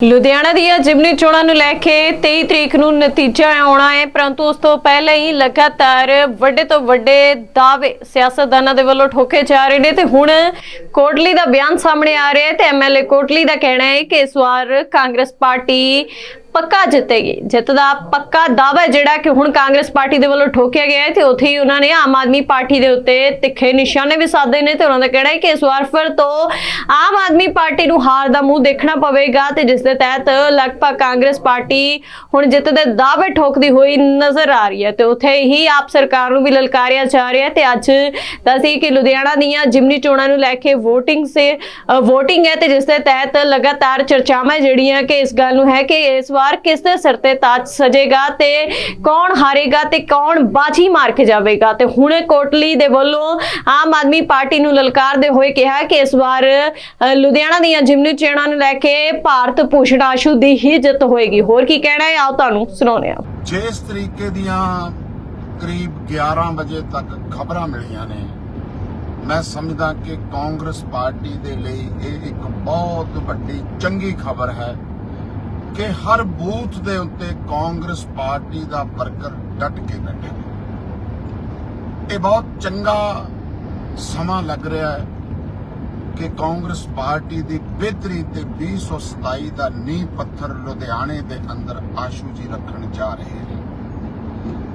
ਲੁਧਿਆਣਾ ਦੀਆਂ ਜਿਮਨੀ ਚੋਣਾਂ ਨੂੰ ਲੈ ਕੇ 23 ਤਰੀਕ ਨੂੰ ਨਤੀਜਾ ਆਉਣਾ ਹੈ, ਪਰੰਤੂ ਉਸ ਤੋਂ ਪਹਿਲਾਂ ਹੀ ਲਗਾਤਾਰ ਵੱਡੇ ਤੋਂ ਵੱਡੇ ਦਾਅਵੇ ਸਿਆਸਤਦਾਨਾਂ ਦੇ ਵੱਲੋਂ ਠੋਕੇ ਜਾ ਰਹੇ ਨੇ ਤੇ ਹੁਣ ਕੋਟਲੀ ਦਾ ਬਿਆਨ ਸਾਹਮਣੇ ਆ ਰਿਹਾ ਹੈ ਤੇ ਐਮਐਲਏ ਕੋਟਲੀ ਦਾ ਕਹਿਣਾ ਹੈ ਕਿ ਇਸ ਵਾਰ ਕਾਂਗਰਸ ਪਾਰਟੀ ਪੱਕਾ ਜਿੱਤੇਗੀ। ਜਿੱਤ ਦਾ ਪੱਕਾ ਦਾਅਵਾ ਜਿਹੜਾ ਕਿ ਹੁਣ ਕਾਂਗਰਸ ਪਾਰਟੀ ਦੇ ਵੱਲੋਂ ਠੋਕਿਆ ਗਿਆ ਹੈ ਤੇ ਉੱਥੇ ਹੀ ਉਹਨਾਂ ਨੇ ਆਮ ਆਦਮੀ ਪਾਰਟੀ ਦੇ ਉੱਤੇ ਤਿੱਖੇ ਨਿਸ਼ਾਨੇ ਵੀ ਸਾਧੇ ਨੇ ਤੇ ਉਹਨਾਂ ਦਾ ਕਹਿਣਾ ਹੈ ਕਿ ਇਸ ਵਾਰ ਫਿਰ ਤੋਂ ਆਮ ਆਦਮੀ ਪਾਰਟੀ ਨੂੰ ਹਾਰ ਦਾ ਮੂੰਹ ਦੇਖਣਾ ਪਵੇਗਾ ਤੇ ਜਿਸ ਦੇ ਤਹਿਤ ਲਗਭਗ ਕਾਂਗਰਸ ਪਾਰਟੀ ਹੁਣ ਜਿੱਤ ਦੇ ਦਾਅਵੇ ਠੋਕਦੀ ਹੋਈ ਨਜ਼ਰ ਆ ਰਹੀ ਹੈ ਤੇ ਉੱਥੇ ਹੀ ਆਪ ਸਰਕਾਰ ਨੂੰ ਵੀ ਲਲਕਾਰਿਆ ਜਾ ਰਿਹਾ ਤੇ ਅੱਜ ਦੱਸੀ ਕਿ ਲੁਧਿਆਣਾ ਦੀਆਂ ਜਿਮਨੀ ਚੋਣਾਂ ਨੂੰ ਲੈ ਕੇ VOTING ਸੇ VOTING ਹੈ ਤੇ ਜਿਸ ਦੇ ਤਹਿਤ ਲਗਾਤਾਰ ਚਰਚਾਵਾਂ ਜਿਹੜੀਆਂ ਕਿ ਇਸ ਗੱਲ ਨੂੰ ਹੈ ਕਿ ਇਸ ਵਾਰ ਕਿਸ ਦੇ ਸਿਰ ਤੇ ਤਾਜ ਸਜੇਗਾ ਤੇ ਕੌਣ ਹਾਰੇਗਾ ਤੇ ਕੌਣ ਬਾਜੀ ਮਾਰ ਕੇ ਜਾਵੇਗਾ? ਤੇ ਹੁਣ ਕੋਟਲੀ ਦੇ ਵੱਲੋਂ ਆਮ ਆਦਮੀ ਪਾਰਟੀ ਨੂੰ ਲਲਕਾਰਦੇ ਹੋਏ ਕਿਹਾ ਕਿ ਇਸ ਵਾਰ ਲੁਧਿਆਣਾ ਦੀਆਂ ਜਿਮਨੀ ਚੋਣਾਂ ਨੂੰ ਲੈ ਕੇ ਭਾਰਤ ਭੂਸ਼ਣ ਆਸ਼ੂ ਦੀ ਹੀ ਜਿੱਤ ਹੋਏਗੀ। ਹੋਰ ਕੀ ਕਹਿਣਾ ਹੈ? ਆਓ ਤੁਹਾਨੂੰ ਸੁਣਾਉਂਦੇ ਹਾਂ। ਜਿਸ ਤਰੀਕੇ ਦੀਆਂ ਕਰੀਬ 11 ਵਜੇ ਤੱਕ ਖਬਰਾਂ ਮਿਲੀਆਂ ਨੇ, ਮੈਂ ਸਮਝਦਾ ਕਿ ਕਾਂਗਰਸ ਪਾਰਟੀ ਦੇ ਲਈ ਇਹ ਇੱਕ ਬਹੁਤ ਵੱਡੀ ਚੰਗੀ ਖਬਰ ਹੈ। ਕਿ ਹਰ ਬੂਥ ਦੇ ਉੱਤੇ ਕਾਂਗਰਸ ਪਾਰਟੀ ਦਾ ਵਰਕਰ ਡਟ ਕੇ ਬੈਠਾ ਹੈ। ਇਹ ਬਹੁਤ ਚੰਗਾ ਸਮਾਂ ਲੱਗ ਰਿਹਾ ਹੈ ਕਿ ਕਾਂਗਰਸ ਪਾਰਟੀ ਦੀ ਬਿਹਤਰੀ ਤੇ 2027 ਦਾ ਨੀਂਹ ਪੱਥਰ ਲੁਧਿਆਣੇ ਦੇ ਅੰਦਰ ਆਸ਼ੂ ਜੀ ਰੱਖਣ ਜਾ ਰਹੇ ਨੇ।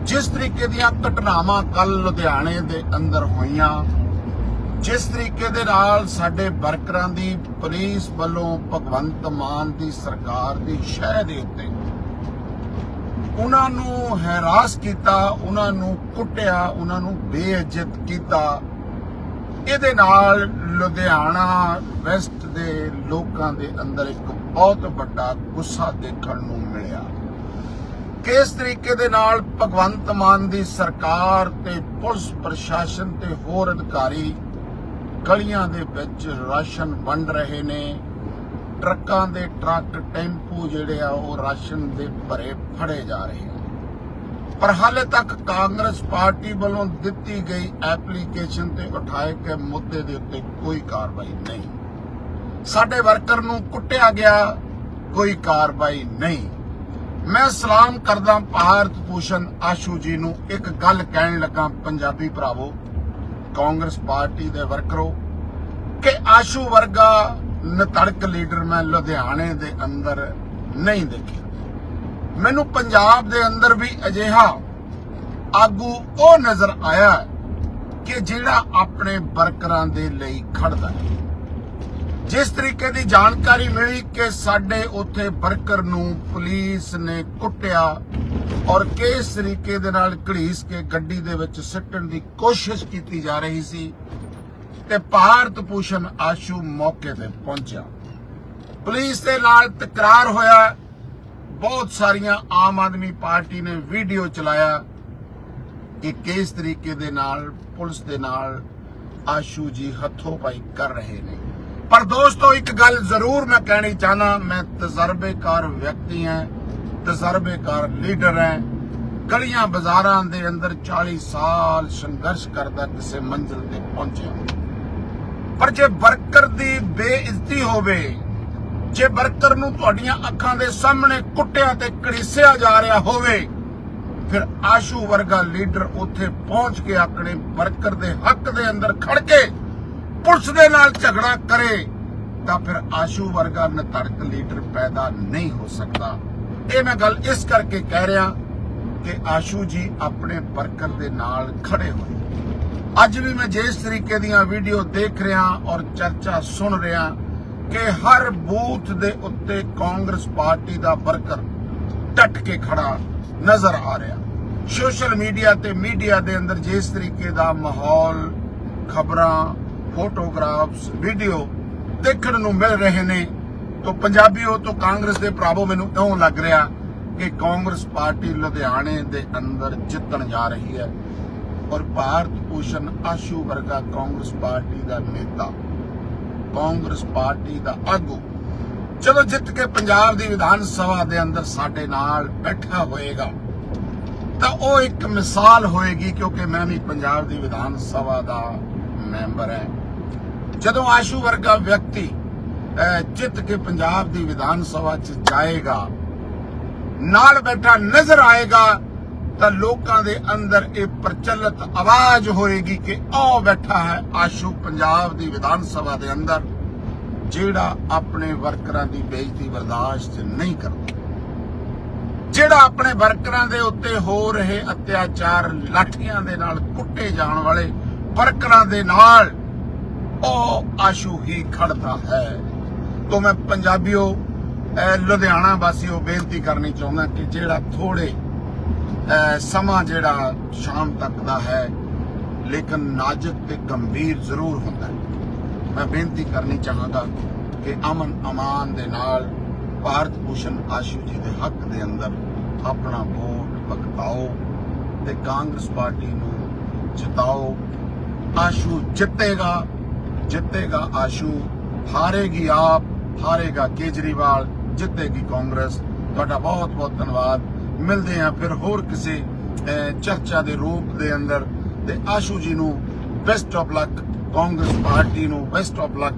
ਜਿਸ ਤਰੀਕੇ ਦੀਆਂ ਘਟਨਾਵਾਂ ਕੱਲ ਲੁਧਿਆਣੇ ਦੇ ਅੰਦਰ ਹੋਈਆਂ ਜਿਸ ਤਰੀਕੇ ਦੇ ਨਾਲ ਸਾਡੇ ਵਰਕਰਾਂ ਦੀ, ਪੁਲਿਸ ਵੱਲੋਂ ਭਗਵੰਤ ਮਾਨ ਦੀ ਸਰਕਾਰ ਦੀ ਸ਼ਹਿ ਦੇ ਉੱਤੇ ਉਹਨਾਂ ਨੂੰ ਹੈਰਾਸ ਕੀਤਾ, ਉਹਨਾਂ ਨੂੰ ਕੁੱਟਿਆ, ਉਹਨਾਂ ਨੂੰ ਬੇਇੱਜ਼ਤ ਕੀਤਾ। ਇਹਦੇ ਨਾਲ ਲੁਧਿਆਣਾ ਵੈਸਟ ਦੇ ਲੋਕਾਂ ਦੇ ਅੰਦਰ ਇੱਕ ਬਹੁਤ ਵੱਡਾ ਗੁੱਸਾ ਦੇਖਣ ਨੂੰ ਮਿਲਿਆ। ਕਿਸ ਤਰੀਕੇ ਦੇ ਨਾਲ ਭਗਵੰਤ ਮਾਨ ਦੀ ਸਰਕਾਰ ਤੇ ਪੁਲਿਸ ਪ੍ਰਸ਼ਾਸਨ ਤੇ ਹੋਰ ਅਧਿਕਾਰੀ ਗਲੀਆਂ ਦੇ ਵਿੱਚ ਰਾਸ਼ਨ ਵੰਡ ਰਹੇ ਨੇ। ਟਰੱਕਾਂ ਦੇ ਟਰੱਕ, ਟੈਂਪੂ ਜਿਹੜੇ ਆ, ਉਹ ਰਾਸ਼ਨ ਦੇ ਭਰੇ ਫੜੇ ਜਾ ਰਹੇ ਨੇ। ਪਰ ਹਾਲੇ ਤੱਕ ਕਾਂਗਰਸ ਪਾਰਟੀ ਵੱਲੋਂ ਦਿੱਤੀ ਗਈ ਐਪਲੀਕੇਸ਼ਨ ਤੇ ਉਠਾਏ ਗਏ ਮੁੱਦੇ ਦੇ ਉੱਤੇ ਕੋਈ ਕਾਰਵਾਈ ਨਹੀਂ। ਸਾਡੇ ਵਰਕਰ ਨੂੰ ਕੁੱਟਿਆ ਗਿਆ, ਕੋਈ ਕਾਰਵਾਈ ਨਹੀਂ। ਮੈਂ ਸਲਾਮ ਕਰਦਾ ਭਾਰਤ ਭੂਸ਼ਣ ਆਸ਼ੂ ਜੀ ਨੂੰ। ਇੱਕ ਗੱਲ ਕਹਿਣ ਲੱਗਾ ਪੰਜਾਬੀ ਭਰਾਵੋ ਕਾਂਗਰਸ ਪਾਰਟੀ ਦੇ ਵਰਕਰੋ ਕਿ ਆਸ਼ੂ ਵਰਗਾ ਨਤੜਕ ਲੀਡਰ ਮੈਂ ਲੁਧਿਆਣੇ ਦੇ ਅੰਦਰ ਨਹੀਂ ਦੇਖਿਆ। ਮੈਨੂੰ ਪੰਜਾਬ ਦੇ ਅੰਦਰ ਵੀ ਅਜਿਹਾ ਆਗੂ ਉਹ ਨਜ਼ਰ ਆਇਆ ਕਿ ਜਿਹੜਾ ਆਪਣੇ ਵਰਕਰਾਂ ਦੇ ਲਈ ਖੜਦਾ ਹੈ। ਜਿਸ ਤਰੀਕੇ ਦੀ ਜਾਣਕਾਰੀ ਮਿਲੀ ਕਿ ਸਾਡੇ ਉੱਥੇ ਵਰਕਰ ਨੂੰ ਪੁਲਿਸ ਨੇ ਕੁੱਟਿਆ ਔਰ ਕਿਸ ਤਰੀਕੇ ਦੇ ਨਾਲ ਘੜੀਸ ਕੇ ਗੱਡੀ ਦੇ ਵਿੱਚ ਸਿੱਟਣ ਦੀ ਕੋਸ਼ਿਸ਼ ਕੀਤੀ ਜਾ ਰਹੀ ਸੀ ਤੇ ਭਾਰਤ ਭੂਸ਼ਣ ਆਸ਼ੂ ਮੌਕੇ ਤੇ ਪਹੁੰਚਿਆ। ਪੁਲਿਸ ਦੇ ਨਾਲ ਤਕਰਾਰ ਹੋਇਆ। ਬਹੁਤ ਸਾਰੀਆਂ ਆਮ ਆਦਮੀ ਪਾਰਟੀ ਨੇ ਵੀਡੀਓ ਚਲਾਇਆ ਕਿ ਕਿਸ ਤਰੀਕੇ ਦੇ ਨਾਲ ਪੁਲਿਸ ਦੇ ਨਾਲ ਆਸ਼ੂ ਜੀ ਹੱਥੋਂ ਪਾਈ ਕਰ ਰਹੇ ਨੇ। ਪਰ ਦੋਸਤੋ, ਇੱਕ ਗੱਲ ਜ਼ਰੂਰ ਮੈਂ ਕਹਿਣੀ ਚਾਹਨਾ, ਮੈਂ ਤਜਰਬੇਕਾਰ ਵਿਅਕਤੀ ਹਾਂ। ਤਜਰਬੇਕਾਰ ਲੀਡਰ ਹੈ। ਗਲੀਆਂ ਬਾਜ਼ਾਰਾਂ ਦੇ ਅੰਦਰ 40 ਸਾਲ ਸੰਘਰਸ਼ ਕਰਦਾ ਕਿਸੇ ਮੰਜ਼ਿਲ ਤੇ ਪਹੁੰਚਿਆ। ਪਰ ਜੇ ਵਰਕਰ ਦੀ ਬੇਇੱਜ਼ਤੀ ਹੋਵੇ, ਜੇ ਵਰਕਰ ਨੂੰ ਤੁਹਾਡੀਆਂ ਅੱਖਾਂ ਦੇ ਸਾਹਮਣੇ ਕੁੱਟਿਆ ਤੇ ਘੜੀਸਿਆ ਜਾ ਰਿਹਾ ਹੋਵੇ, ਫਿਰ ਆਸ਼ੂ ਵਰਗਾ ਲੀਡਰ ਉੱਥੇ ਪਹੁੰਚ ਕੇ ਆਪਣੇ ਵਰਕਰ ਦੇ ਹੱਕ ਦੇ ਅੰਦਰ ਖੜ ਕੇ ਪੁਲਿਸ ਦੇ ਨਾਲ ਝਗੜਾ ਕਰੇ, ਤਾਂ ਫਿਰ ਆਸ਼ੂ ਵਰਗਾ ਨਤੜਕ ਲੀਡਰ ਪੈਦਾ ਨਹੀਂ ਹੋ ਸਕਦਾ। ਇਹ ਮੈਂ ਗੱਲ ਇਸ ਕਰਕੇ ਕਹਿ ਰਿਹਾ ਕਿ ਆਸ਼ੂ ਜੀ ਆਪਣੇ ਵਰਕਰ ਦੇ ਨਾਲ ਖੜੇ ਹੋਏ। ਅੱਜ ਵੀ ਮੈਂ ਜਿਸ ਤਰੀਕੇ ਦੀਆਂ ਵੀਡੀਓ ਦੇਖ ਰਿਹਾ ਔਰ ਚਰਚਾ ਸੁਣ ਰਿਹਾ ਕਿ ਹਰ ਬੂਥ ਦੇ ਉੱਤੇ ਕਾਂਗਰਸ ਪਾਰਟੀ ਦਾ ਵਰਕਰ ਟੱਟ ਕੇ ਖੜਾ ਨਜ਼ਰ ਆ ਰਿਹਾ। ਸੋਸ਼ਲ ਮੀਡੀਆ ਤੇ ਮੀਡੀਆ ਦੇ ਅੰਦਰ ਜਿਸ ਤਰੀਕੇ ਦਾ ਮਾਹੌਲ, ਖਬਰਾਂ, ਫੋਟੋਗ੍ਰਾਫਸ, ਵੀਡੀਓ ਦੇਖਣ ਨੂੰ ਮਿਲ ਰਹੇ ਨੇ ਤਾਂ ਪੰਜਾਬੀਓ ਤੋਂ ਕਾਂਗਰਸ ਦੇ ਭਰਾਵੋ, ਮੈਨੂੰ ਇਉਂ ਲੱਗ ਰਿਹਾ ਕਿ ਕਾਂਗਰਸ ਪਾਰਟੀ ਲੁਧਿਆਣੇ ਦੇ ਅੰਦਰ ਜਿੱਤਣ ਜਾ ਰਹੀ ਹੈ ਔਰ ਭਾਰਤ ਭੂਸ਼ਣ ਆਸ਼ੂ ਵਰਗਾ ਕਾਂਗਰਸ ਪਾਰਟੀ ਦਾ ਨੇਤਾ, ਕਾਂਗਰਸ ਪਾਰਟੀ ਦਾ ਆਗੂ, ਜਦੋਂ ਜਿੱਤ ਕੇ ਪੰਜਾਬ ਦੀ ਵਿਧਾਨ ਸਭਾ ਦੇ ਅੰਦਰ ਸਾਡੇ ਨਾਲ ਬੈਠਾ ਹੋਏਗਾ, ਤਾਂ ਉਹ ਇੱਕ ਮਿਸਾਲ ਹੋਏਗੀ ਕਿਉਂਕਿ ਮੈਂ ਵੀ ਪੰਜਾਬ ਦੀ ਵਿਧਾਨ ਸਭਾ ਦਾ ਮੈਂਬਰ ਹਾਂ। ਜਦੋਂ ਆਸ਼ੂ ਵਰਗਾ ਵਿਅਕਤੀ ਜਿੱਤ ਕੇ ਪੰਜਾਬ ਦੀ ਵਿਧਾਨ ਸਭਾ ਚ ਜਾਏਗਾ, ਨਾਲ ਬੈਠਾ ਨਜ਼ਰ ਆਏਗਾ, ਤਾਂ ਲੋਕਾਂ ਦੇ ਅੰਦਰ ਇਹ ਪ੍ਰਚਲਿਤ ਆਵਾਜ਼ ਹੋਏਗੀ ਕਿ ਆਹ ਬੈਠਾ ਹੈ ਆਸ਼ੂ ਪੰਜਾਬ ਦੀ ਵਿਧਾਨ ਸਭਾ ਦੇ ਅੰਦਰ, ਜਿਹੜਾ ਆਪਣੇ ਵਰਕਰਾਂ ਦੀ ਬੇਇੱਜ਼ਤੀ ਬਰਦਾਸ਼ਤ ਨਹੀਂ ਕਰਦਾ। ਜਿਹੜਾ ਆਪਣੇ ਵਰਕਰਾਂ ਦੇ ਉੱਤੇ ਹੋ ਰਹੇ ਅਤਿਆਚਾਰ ਲਾਠੀਆਂ ਦੇ ਨਾਲ ਕੁੱਟੇ ਜਾਣ ਵਾਲੇ ਵਰਕਰਾਂ ਦੇ ਨਾਲ, ਉਹ ਆਸ਼ੂ ਹੀ ਖੜਦਾ ਹੈ। ਤੋਂ ਮੈਂ ਪੰਜਾਬੀਓ ਲੁਧਿਆਣਾ ਵਾਸੀਓ ਬੇਨਤੀ ਕਰਨੀ ਚਾਹੁੰਦਾ ਕਿ ਜਿਹੜਾ ਥੋੜੇ ਸਮਾਂ ਜਿਹੜਾ ਸ਼ਾਮ ਤੱਕ ਦਾ ਹੈ, ਲੇਕਿਨ ਨਾਜ਼ੁਕ ਤੇ ਗੰਭੀਰ ਜ਼ਰੂਰ ਹੁੰਦਾ ਹੈ। ਮੈਂ ਬੇਨਤੀ ਕਰਨੀ ਚਾਹਾਂਗਾ ਕਿ ਅਮਨ ਅਮਾਨ ਦੇ ਨਾਲ ਭਾਰਤ ਭੂਸ਼ਣ ਆਸ਼ੂ ਜੀ ਦੇ ਹੱਕ ਦੇ ਅੰਦਰ ਆਪਣਾ ਵੋਟ ਭਗਤਾਓ ਤੇ ਕਾਂਗਰਸ ਪਾਰਟੀ ਨੂੰ ਜਿਤਾਓ। ਆਸ਼ੂ ਜਿੱਤੇਗਾ ਜਿੱਤੇਗਾ ਆਸ਼ੂ, ਹਾਰੇਗੀ ਆਪ। ਹਾਰੇਗਾ, ਕੇਜਰੀਵਾਲ ਜਿੱਤੇਗੀ ਕਾਂਗਰਸ। ਤੁਹਾਡਾ ਬਹੁਤ ਬਹੁਤ ਧੰਨਵਾਦ। ਮਿਲਦੇ ਆ ਫਿਰ ਹੋਰ ਕਿਸੇ ਚਰਚਾ ਦੇ ਰੂਪ ਦੇ ਅੰਦਰ। ਤੇ ਆਸ਼ੂ ਜੀ ਨੂੰ best of luck Congress party ਨੂੰ ਬੈਸਟ ਆਫ ਲੱਕ